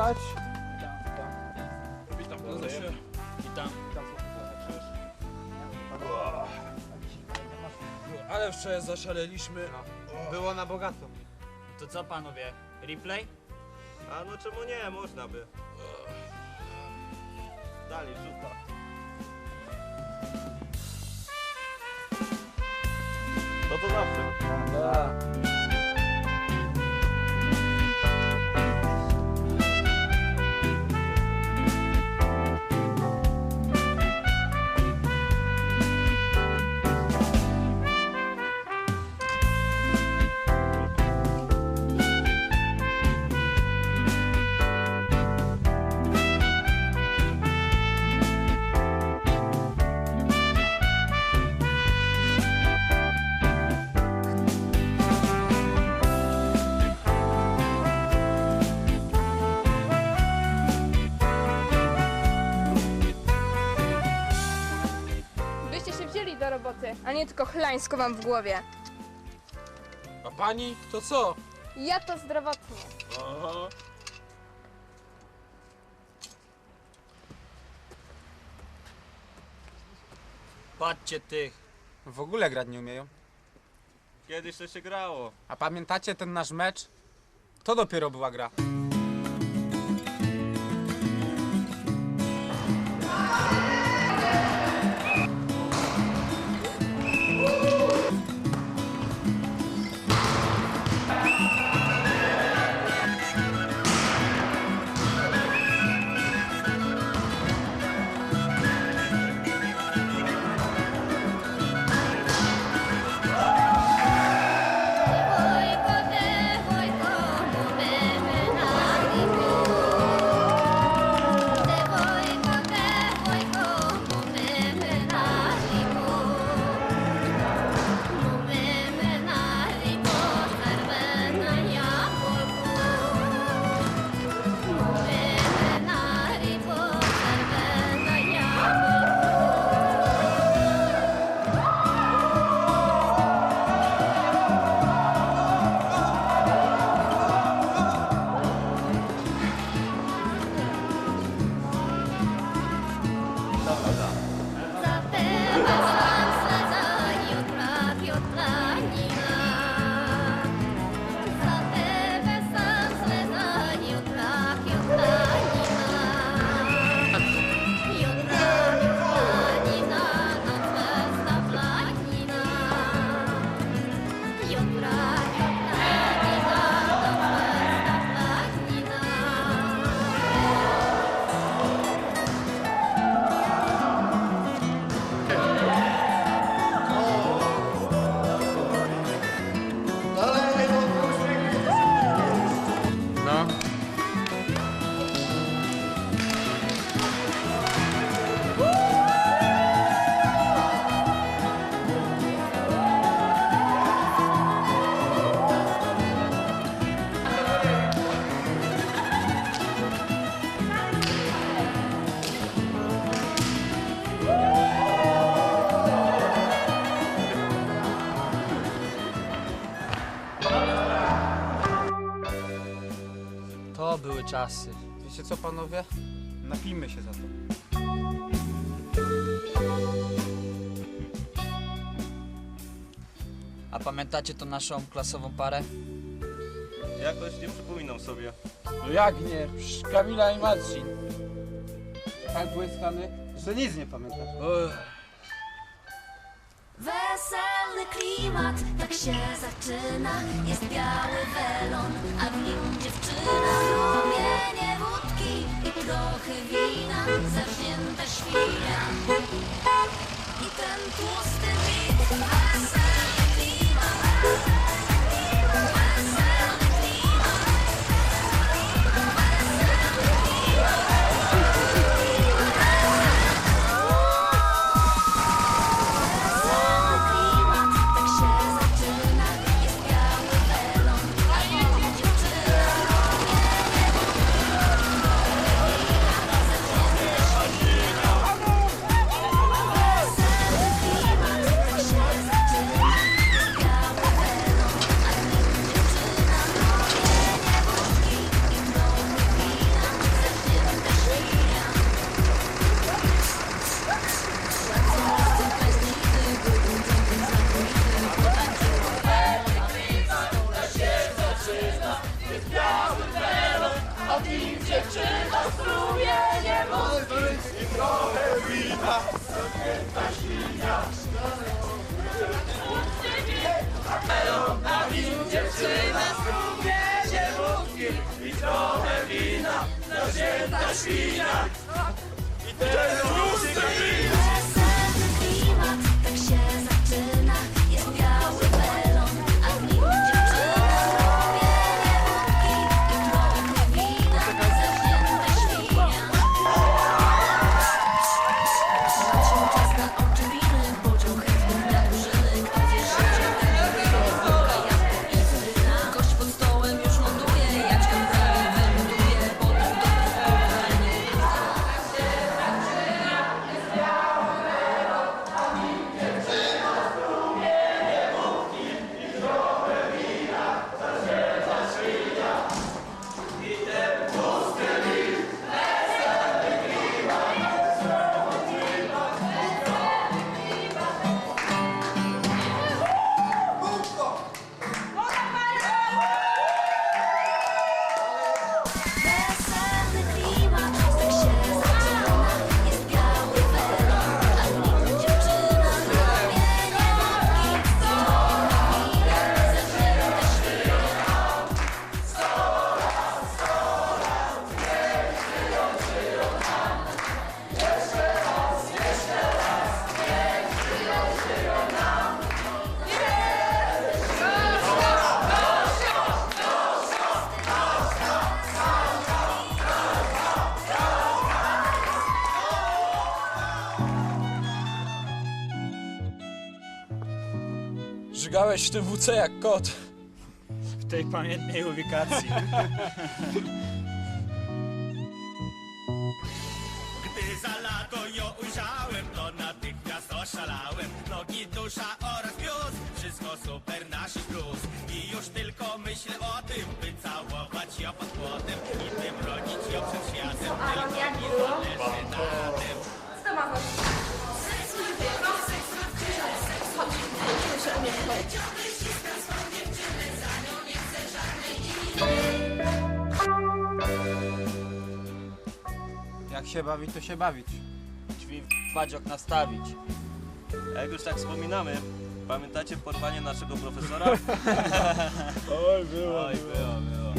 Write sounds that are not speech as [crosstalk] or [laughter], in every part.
przywitać. Witam prezesie. Witam. Ale wczoraj zaszaleliśmy. Było na bogato. To co panowie? Replay? A no czemu nie, można by. Dalej, rzuta. No to zawsze. Byście a nie tylko chlańsko wam w głowie. A pani to co? Ja to zdrowotnie. Aha. Patrzcie tych. W ogóle grać nie umieją. Kiedyś to się grało. A pamiętacie ten nasz mecz? To dopiero była gra. Czasy. Wiecie co panowie? Napijmy się za to. A pamiętacie tą naszą klasową parę? Jakoś nie przypominam sobie. No jak nie? Kamila i Marcin. Tak błyskany, że nic nie pamiętasz. Klimat, tak się zaczyna. Jest biały welon, a w nim dziewczyna. Rumienie wódki i trochę wina Zawzięta świnia. I ten tłusty Dziewczyna strumienie mózgi i trochę wina, zamknięta świnia. Apelą na win, dziewczyna strumienie mózgi i trochę wina, zamknięta świnia. I teraz Żygałeś w tym WC jak kot. W tej pamiętnej ubikacji. [laughs] Gdy za lato ją ujrzałem, to natychmiast oszalałem. Nogi, dusza oraz biust, wszystko super nasz plus. I już tylko myślę o tym, by całować ją pod płotem i by bronić ją przed światem. Tylko mi zależy na tym. Jak się bawić, to się bawić. Drzwi w badziok nastawić. A jak już tak wspominamy, pamiętacie porwanie naszego profesora? [laughs] Oj, było. Oj, było, było.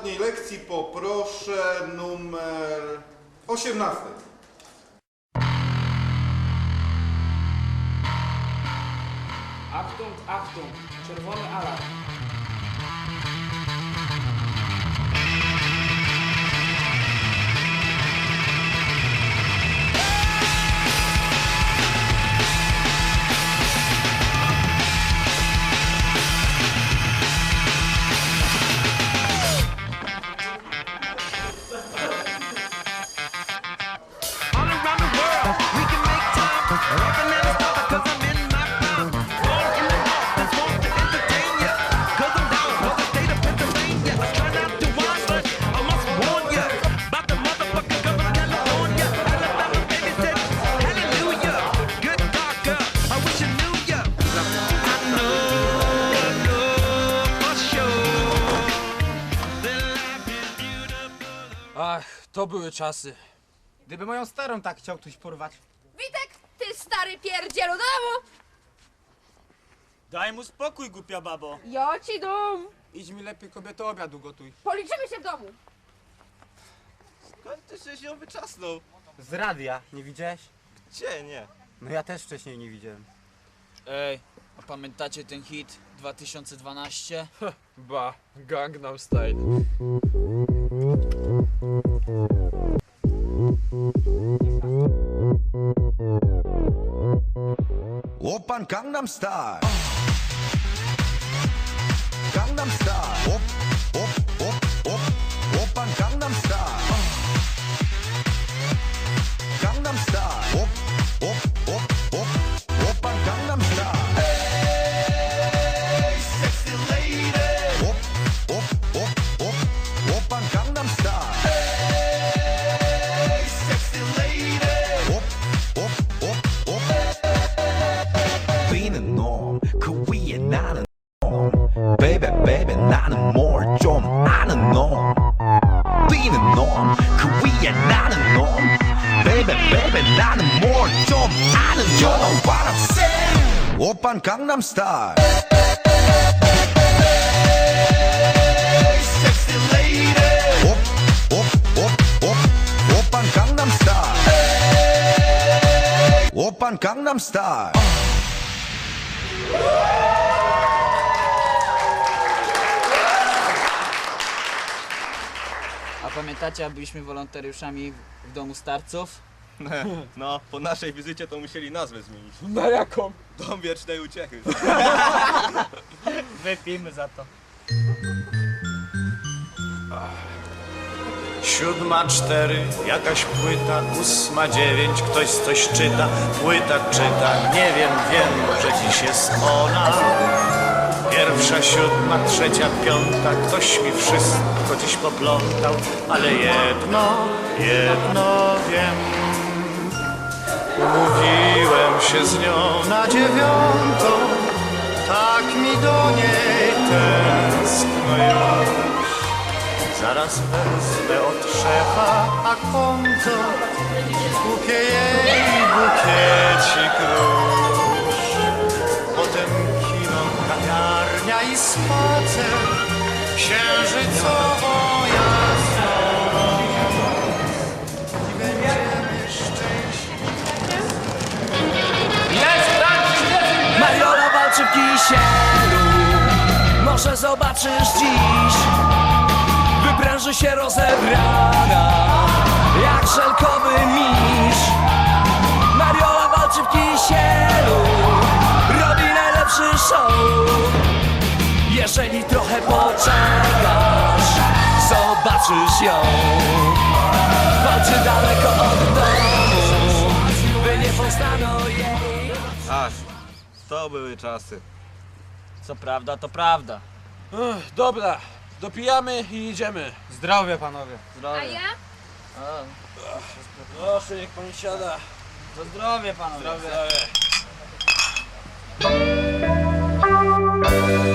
Ostatniej lekcji poproszę numer 18. Achtung, Achtung, czerwony alarm. Były czasy. Gdyby moją starą tak chciał ktoś porwać. Witek, ty stary pierdzielu, do domu! Daj mu spokój, głupia babo. Ja ci dom! Idź mi lepiej kobieto obiadu gotuj. Policzymy się w domu! Skąd ty żeś ją wyczasnął? Z radia, nie widziałeś? Gdzie? Nie. No ja też wcześniej nie widziałem. Ej, a pamiętacie ten hit 2012? Ba, Gangnam Style. Oppan Gangnam Style. Gangnam Style. Gangnam Style. Op, op, op, op, Oppan Gangnam Style. A pamiętacie, byliśmy wolontariuszami w domu starców? No, po naszej wizycie to musieli nazwę zmienić. Na jaką? Dom wiecznej uciechy. Wypijmy za to. Siódma cztery, jakaś płyta, ósma dziewięć, ktoś coś czyta, płyta czyta, nie wiem, wiem, że dziś jest ona. Pierwsza, siódma, trzecia, piąta, ktoś mi wszystko dziś poplątał, ale jedno, jedno wiem. Umówiłem się z nią na dziewiątą, tak mi do niej tęskno już. Zaraz wezmę od szefa, a konto kupię jej bukiecik róż. Potem kino, kawiarnia i spacer księżycowo jasno. Walczy w kisielu Może zobaczysz dziś Wypręży się rozebrana Jak żelkowy misz Mariola walczy w kisielu Robi najlepszy show. Jeżeli trochę poczekasz Zobaczysz ją. Walczy daleko od domu By nie poznano jej to były czasy. Co prawda, to prawda. Ech, dobra, dopijamy i idziemy. Zdrowie panowie. A Zdrowie. ja? Proszę, niech pan siada. To zdrowie panowie. Zdrowie. champions,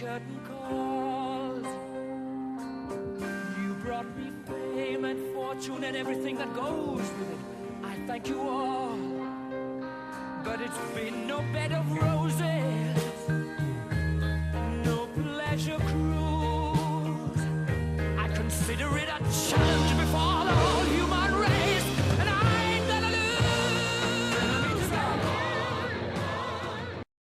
curtain calls. You brought me fame and fortune and everything that goes with it. I thank you all, but it's been no bed of roses.